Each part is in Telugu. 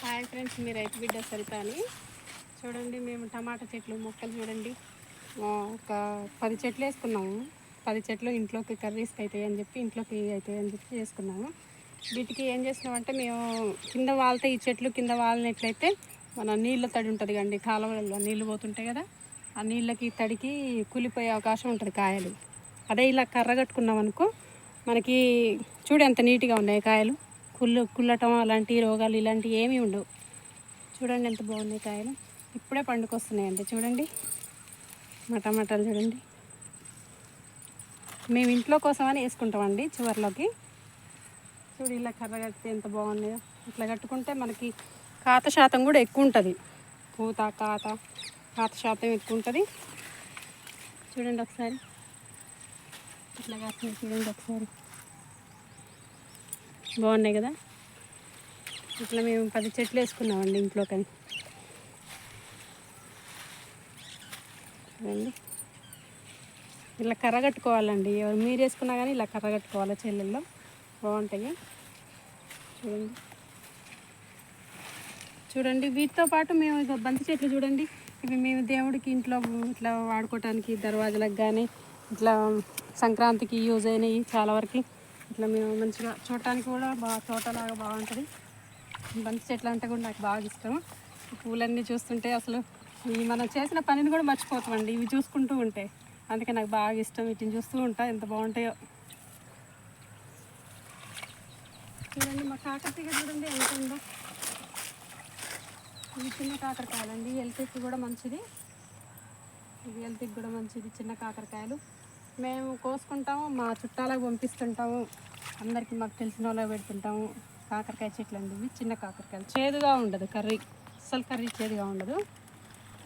హాయ్ ఫ్రెండ్స్ మీ రైతు బిడ్డ సరిత అని చూడండి మేము టమాటా చెట్లు మొక్కలు చూడండి. ఒక పది చెట్లు వేసుకున్నాము. పది చెట్లు ఇంట్లోకి కర్రీస్కి అవుతాయి అని చెప్పి ఇంట్లోకి అవుతాయి అని చెప్పి చేసుకున్నాము. వీటికి ఏం చేసినామంటే మేము కింద వాళ్తే ఈ చెట్లు కింద వాలినట్లయితే మన నీళ్ళ తడి ఉంటుంది కండి కాలువలలో నీళ్ళు పోతుంటాయి కదా ఆ నీళ్ళకి తడికి కూలిపోయే అవకాశం ఉంటుంది కాయలు. అదే ఇలా కర్ర కట్టుకున్నాం అనుకో మనకి చూడు ఎంత నీట్గా ఉన్నాయి కాయలు. కుళ్ళు కుల్లటం అలాంటి రోగాలు ఇలాంటివి ఏమీ ఉండవు. చూడండి ఎంత బాగున్నాయి కాయలు. ఇప్పుడే పండుకొస్తున్నాయండి. చూడండి. మా టమాటాలు చూడండి. మేము ఇంట్లో కోసమని వేసుకుంటామండి చివరిలోకి. చూడు ఇలా కర్ర కడితే ఎంత బాగున్నాయో. ఇట్లా కట్టుకుంటే మనకి కాత శాతం కూడా ఎక్కువ ఉంటుంది. పూత కాత కాత శాతం ఎక్కువ ఉంటుంది. చూడండి ఒకసారి. ఇట్లా కాస్తుంది చూడండి ఒకసారి. బాగున్నాయి కదా? ఇట్లా మేము పది చెట్లు వేసుకున్నామండి ఇంట్లో కానీ చూడండి ఇలా కర్ర కట్టుకోవాలండి ఎవరు మీరు వేసుకున్నా కానీ ఇలా కర్ర కట్టుకోవాలి చెల్లెల్లో. బాగుంటాయి. చూడండి. చూడండి వీటితో పాటు మేము ఇక బంతి చెట్లు చూడండి. ఇవి మేము దేవుడికి ఇంట్లో ఇట్లా వాడుకోవటానికి దర్వాజలకు కానీ ఇట్లా సంక్రాంతికి యూజ్ అయినాయి చాలా వరకు. ఇట్లా మేము మంచిగా చూడటానికి కూడా బాగా తోటలాగా బాగుంటుంది. బంతి చెట్లు అంటే కూడా నాకు బాగా ఇష్టం. పూలన్నీ చూస్తుంటే అసలు ఈ మనం చేసిన పనిని కూడా మర్చిపోతామండి. ఇవి చూసుకుంటూ ఉంటే అందుకే నాకు బాగా ఇష్టం. వీటిని చూస్తూ ఉంటా. ఎంత బాగుంటాయో. చూడండి మా కాకరతీగ చూడండి ఎంత ఉందో. ఇవి చిన్న కాకరకాయలండి. హెల్త్కి కూడా మంచిది. ఇది హెల్త్కి కూడా మంచిది. చిన్న కాకరకాయలు. మేము కోసుకుంటాము మా చుట్టాలకు పంపిస్తుంటాము. అందరికీ మాకు తెలిసిన వాళ్ళకి పెడుతుంటాము. కాకరకాయ చెట్లు అండి చిన్న కాకరకాయలు. చేదుగా ఉండదు కర్రీ. అస్సలు కర్రీ చేదుగా ఉండదు.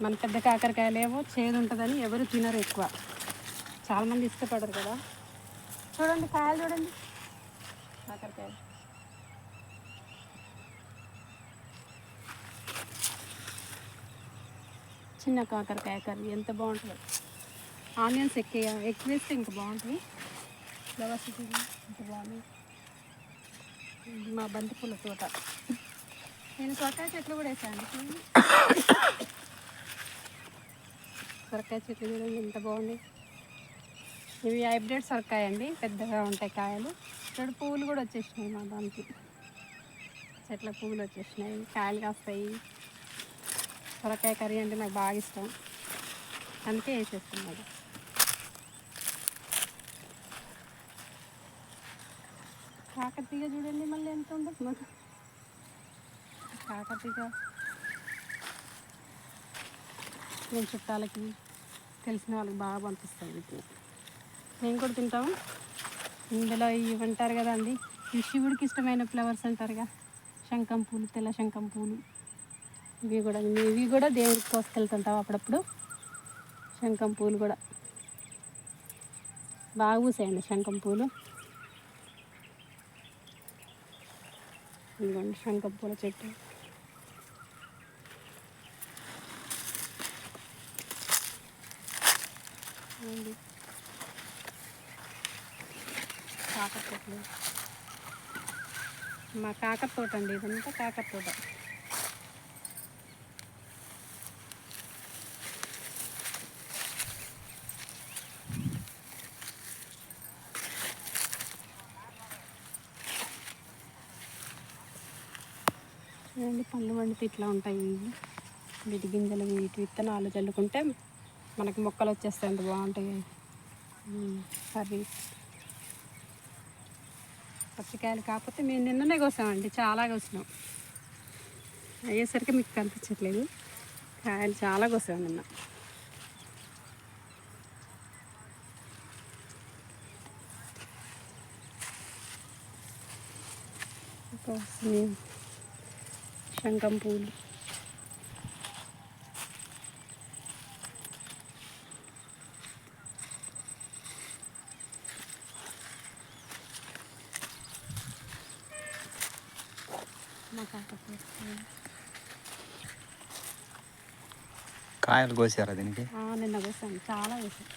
మన పెద్ద కాకరకాయలేమో చేదు ఉంటుందని ఎవరు తినరు ఎక్కువ. చాలామంది ఇష్టపడరు కదా. చూడండి కాయలు చూడండి. కాకరకాయలు చిన్న కాకరకాయ కర్రీ ఎంత బాగుంటుందో. ఆనియన్స్ ఎక్కువ ఎక్కువ వేస్తే ఇంకా బాగుంటుంది. ఫ్లవర్స్ ఇంకా ఎంత బాగుంది మా బంతిపూల తోట. నేను సొరకాయ చెట్లు కూడా వేసాను సొరకాయ చెట్లు చూడండి ఎంత బాగుంది. ఇవి హైబ్రిడ్ సొరకాయ అండి పెద్దగా ఉంటాయి కాయలు. ఇక్కడ పువ్వులు కూడా వచ్చేసినాయి మా దానికి చెట్ల పువ్వులు వచ్చేసినాయి కాయలు కాస్తాయి. సొరకాయ కర్రీ అంటే నాకు బాగా ఇష్టం. అందుకే వేసేస్తున్నాడు కాకతీగ చూడండి మళ్ళీ ఎంత ఉండదు మాకు కాకతీగ నేను చుట్టాలకి తెలిసిన వాళ్ళకి బాగా పంపిస్తాను వీటిని మేము కూడా తింటాము ఇందులో ఇవి అంటారు కదండి ఈ శివుడికి ఇష్టమైన ఫ్లవర్స్ అంటారుగా. శంఖం పూలు తెల్ల శంఖం పూలు. ఇవి కూడా ఇవి కూడా దేవుడికి కోసుకెళ్తుంటాం అప్పుడప్పుడు. శంఖం పూలు కూడా. బాగా పూసాయండి శంఖం పూలు. ఇదిగోండి శంఖపూల చెట్టు. కాకర చెట్లు మా కాకర తోట అండి ఇదంతా కాకర తోట అండి పళ్ళు వండితే ఇట్లా ఉంటాయి. వీటి గింజలు వీటి విత్తనాలు చల్లుకుంటే మనకి మొక్కలు వచ్చేస్తాయి. అంత బాగుంటాయి. కర్రీ. పచ్చికాయలు కాకపోతే మేము నిన్ననే కోసామండి. చాలా కోసినాం. అయ్యేసరికి మీకు కనిపించట్లేదు. కాయలు చాలా కోసాం నిన్న. కోసినాయి. శంఖం పూలు మా కాకపోతే కాయలు కోసారా దీనికి నిన్న వేసాను చాలా వేసాను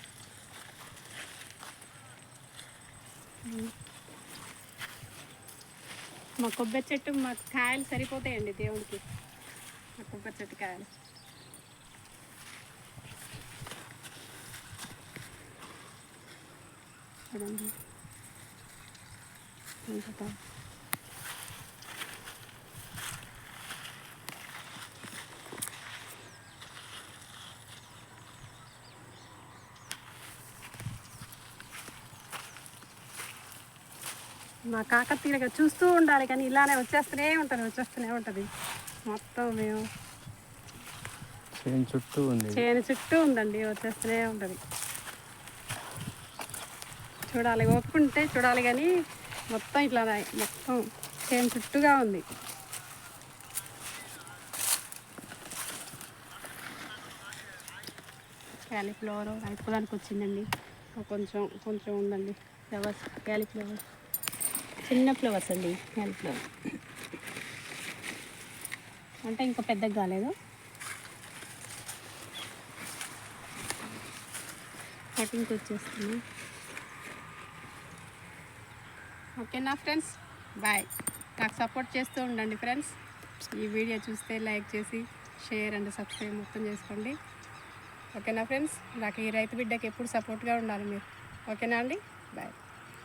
మా కొబ్బరి చెట్టు మా కాయలు సరిపోతాయండి దేవుడికి. మా కొబ్బరి చెట్టు కాయలు. చూడండి. మా కాకతీయగా చూస్తూ ఉండాలి కానీ ఇలానే వచ్చేస్తూనే ఉంటుంది వచ్చేస్తూనే ఉంటుంది. మొత్తం మేము చేను చుట్టూ ఉంది. చేను చుట్టూ ఉందండి వచ్చేస్తూనే ఉంటుంది. చూడాలి ఒప్పుకుంటే చూడాలి కానీ మొత్తం ఇట్లా మొత్తం చేను చుట్టూగా ఉంది. క్యాలీఫ్లవర్ అయిపోదానికి వచ్చిందండి. కొంచెం కొంచెం ఉందండి. ఫ్లవర్స్ క్యాలీఫ్లవర్ చిన్న ఫ్లవర్స్ అండి క్యాలీఫ్లవర్ అంటే ఇంకా పెద్దగా కాలేదు. కటింగ్కి వచ్చేస్తుంది. ఓకేనా ఫ్రెండ్స్ బాయ్. నాకు సపోర్ట్ చేస్తూ ఉండండి ఫ్రెండ్స్. ఈ వీడియో చూస్తే లైక్ చేసి షేర్ అండ్ సబ్స్క్రైబ్ మొత్తం చేసుకోండి. ఓకేనా ఫ్రెండ్స్ నాకు ఈ రైతు బిడ్డకి ఎప్పుడు సపోర్ట్గా ఉండాలి మీరు. ఓకేనా అండి? బాయ్.